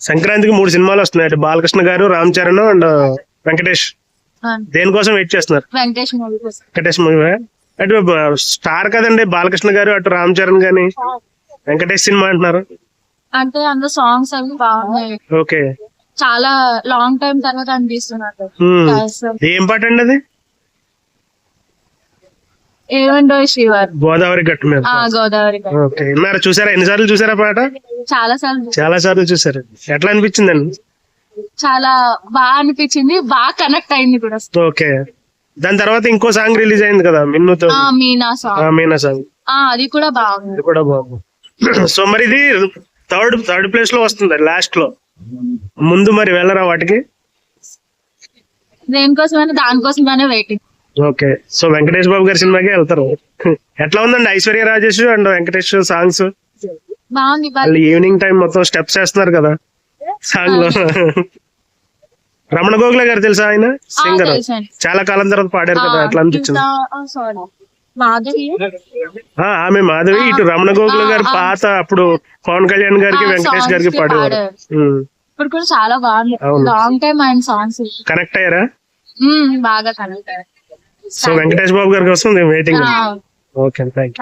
సంక్రాంతికి మూడు సినిమాలు వస్తున్నాయి అటు బాలకృష్ణ గారు రామ్ చరణ్ అండ్ వెంకటేష్. దేనికోసం వెయిట్ చేస్తున్నారు? వెంకటేష్ మూవీ అటు స్టార్ కదండి బాలకృష్ణ గారు అటు రామ్ చరణ్ గాని వెంకటేష్ సినిమా అంటున్నారు. అంటే అందులో సాంగ్స్ అవి బాగున్నాయి. ఓకే. చాలా లాంగ్ టైం తర్వాత అనిపిస్తున్నారు ఏం పాట అండి అది? ఏమండో శివర్ గోదావరి గట్టు మీద. గోదావరి. ఓకే. విన్నారా చూసారా? ఎన్నిసార్లు చూసారా పాట? చాలా సార్లు చాలా సార్లు చూసారు. ఎట్లా అనిపించిందండి చాలా బాగా అనిపించింది. బాగా కనెక్ట్ అయింది కూడా. ఓకే. దాని తర్వాత ఇంకో సాంగ్ రిలీజ్ అయింది కదా మిన్నుతో. మీనా సాంగ్ ఆ, మీనా సాంగ్ అది కూడా బాగుంది. ఇది కూడా బాగుంది. సో మరి ఇది థర్డ్ థర్డ్ ప్లేస్లో వస్తుంది లాస్ట్లో. ముందు మరి వెళ్ళరా వాటికి? దేనికోసమైనా దానికోసమైనా waiting okay. So Venkatesh Babu గారి సినిమాకి వెళ్తారు. ఎట్లా ఉందండి ఐశ్వర్య రాజేష్ అండ్ వెంకటేష్ సాంగ్స్? బాగుంది వాళ్ళు ఈవినింగ్ టైం మొత్తం స్టెప్స్ వేస్తున్నారు కదా. సాంగ్లో. రమణ గోగుల గారు తెలుసా ఆయన? సింగర్. చాలా కాలం తర్వాత పాడారు కదా ఎట్లా అనిపించింది. ఆమె మాధవి ఇటు రమణ గోగుల గారు పాత అప్పుడు పవన్ కళ్యాణ్ గారికి వెంకటేష్ గారికి పాడేవారు. ఇప్పుడు కూడా చాలా బాగుంది. లాంగ్ టైం ఆయన సాంగ్స్ కనెక్ట్ అయ్యారా? బాగా కనెక్ట్ సో వెంకటేష్ బాబు గారి కోసం వెయిటింగ్ ఆ. Okay thank